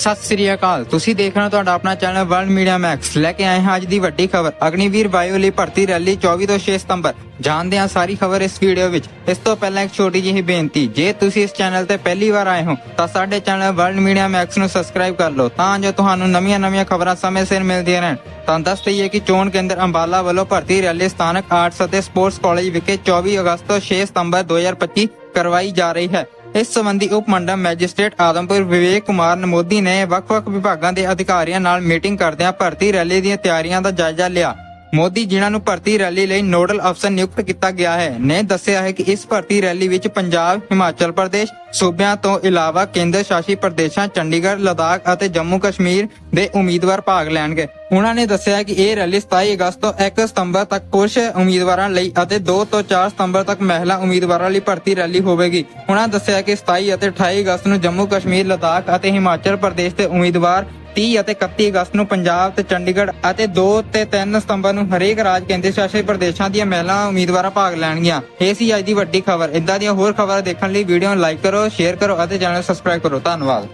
ਸਤਿ ਸ੍ਰੀ ਅਕਾਲ। ਤੁਸੀਂ ਦੇਖ ਰਹੇ ਹੋ ਤੁਹਾਡਾ ਆਪਣਾ ਚੈਨਲ ਵਰਲਡ ਮੀਡੀਆ ਮੈਕਸ। ਲੈ ਕੇ ਆਏ ਹਾਂ ਅੱਜ ਦੀ ਵੱਡੀ ਖਬਰ। ਅਗਨੀਵੀਰ ਵਾਯੂ ਲਈ ਭਰਤੀ ਰੈਲੀ 24 ਤੋਂ 6 ਸਤੰਬਰ। ਜਾਣਦੇ ਹਾਂ ਸਾਰੀ ਖਬਰ ਇਸ ਵੀਡੀਓ ਵਿੱਚ। ਇਸ ਤੋਂ ਪਹਿਲਾਂ ਇੱਕ ਛੋਟੀ ਜਿਹੀ ਬੇਨਤੀ। ਜੇ ਤੁਸੀਂ ਇਸ ਚੈਨਲ ਤੇ ਪਹਿਲੀ ਵਾਰ ਆਏ ਹੋ, ਤਾਂ ਸਾਡੇ ਚੈਨਲ ਵਰਲਡ ਮੀਡੀਆ ਮੈਕਸ ਨੂੰ ਸਬਸਕ੍ਰਾਈਬ ਕਰ ਲਓ, ਤਾਂ ਜੋ ਤੁਹਾਨੂੰ ਨਵੀਆਂ-ਨਵੀਆਂ ਖਬਰਾਂ ਸਮੇਂ ਸਿਰ ਮਿਲਦੀਆਂ ਰਹਿਣ। ਤਾਂ ਦੱਸ ਦਈਏ ਕਿ ਚੋਣ ਕੇਂਦਰ ਅੰਬਾਲਾ ਵੱਲੋਂ ਭਰਤੀ ਰੈਲੀ ਸਥਾਨਕ ਆਰਟਸ ਅਤੇ ਸਪੋਰਟਸ ਕਾਲਜ ਵਿਖੇ 24 ਅਗਸਤ ਤੋਂ 6 ਸਤੰਬਰ 2025 ਕਰਵਾਈ ਜਾ ਰਹੀ ਹੈ। ਇਸ ਸੰਬੰਧੀ ਉਪ ਮੰਡਲ ਮੈਜਿਸਟ੍ਰੇਟ ਆਦਮਪੁਰ ਵਿਵੇਕ ਕੁਮਾਰ ਨਮੋਦੀ ਨੇ ਵੱਖ-ਵੱਖ ਵਿਭਾਗਾਂ ਦੇ ਅਧਿਕਾਰੀਆਂ ਨਾਲ ਮੀਟਿੰਗ ਕਰਦਿਆਂ ਭਰਤੀ ਰੈਲੀ ਦੀਆਂ ਤਿਆਰੀਆਂ ਦਾ ਜਾਇਜ਼ਾ ਲਿਆ। ਮੋਦੀ ਜਿਨ੍ਹਾਂ ਨੂੰ ਭਰਤੀ ਰੈਲੀ ਲਈ ਨੋਡਲ ਅਫਸਰ ਨਿਯੁਕਤ ਕੀਤਾ ਗਿਆ ਹੈ, ਨੇ ਦੱਸਿਆ ਹੈ ਕਿ ਇਸ ਭਰਤੀ ਰੈਲੀ ਵਿੱਚ ਪੰਜਾਬ, ਹਿਮਾਚਲ ਪ੍ਰਦੇਸ਼, ਸੂਬਿਆਂ ਤੋਂ ਇਲਾਵਾ ਕੇਂਦਰ ਸ਼ਾਸਿਤ ਪ੍ਰਦੇਸ਼ਾਂ, ਚੰਡੀਗੜ੍ਹ, ਲਦਾਖ ਅਤੇ ਜੰਮੂ ਕਸ਼ਮੀਰ ਦੇ ਉਮੀਦਵਾਰ ਭਾਗ ਲੈਣਗੇ। ਉਹਨਾਂ ਨੇ ਦੱਸਿਆ ਕਿ ਇਹ ਰੈਲੀ 27 ਅਗਸਤ ਤੋਂ 1 ਸਤੰਬਰ ਤੱਕ ਪੁਰਸ਼ ਉਮੀਦਵਾਰਾਂ ਲਈ ਅਤੇ 2 ਤੋਂ 4 ਸਤੰਬਰ ਤੱਕ ਮਹਿਲਾ ਉਮੀਦਵਾਰਾਂ ਲਈ ਭਰਤੀ ਰੈਲੀ ਹੋਵੇਗੀ। ਉਹਨਾਂ ਦੱਸਿਆ ਕਿ 27 ਅਤੇ 28 ਅਗਸਤ ਨੂੰ ਜੰਮੂ ਕਸ਼ਮੀਰ, ਲਦਾਖ ਅਤੇ ਹਿਮਾਚਲ ਪ੍ਰਦੇਸ਼ ਦੇ ਉਮੀਦਵਾਰ 30 ਅਤੇ 31 ਅਗਸਤ ਨੂੰ ਪੰਜਾਬ ਤੇ ਚੰਡੀਗੜ੍ਹ ਅਤੇ 2 ਤੇ 3 ਸਤੰਬਰ ਨੂੰ ਹਰੇਕ ਰਾਜ ਕੇਂਦਰ ਸ਼ਾਸਿਤ ਪ੍ਰਦੇਸ਼ਾਂ ਦੀਆਂ ਮਹਿਲਾ ਉਮੀਦਵਾਰਾਂ ਭਾਗ ਲੈਣਗੀਆਂ। ਇਹ ਸੀ ਅੱਜ ਦੀ ਵੱਡੀ ਖਬਰ। ਇਦਾਂ ਦੀਆਂ ਹੋਰ ਖਬਰਾਂ ਦੇਖਣ ਲਈ ਵੀਡੀਓ ਨੂੰ ਲਾਈਕ ਕਰੋ, ਸ਼ੇਅਰ ਕਰੋ ਅਤੇ ਚੈਨਲ ਸਬਸਕ੍ਰਾਈਬ ਕਰੋ। ਧੰਨਵਾਦ।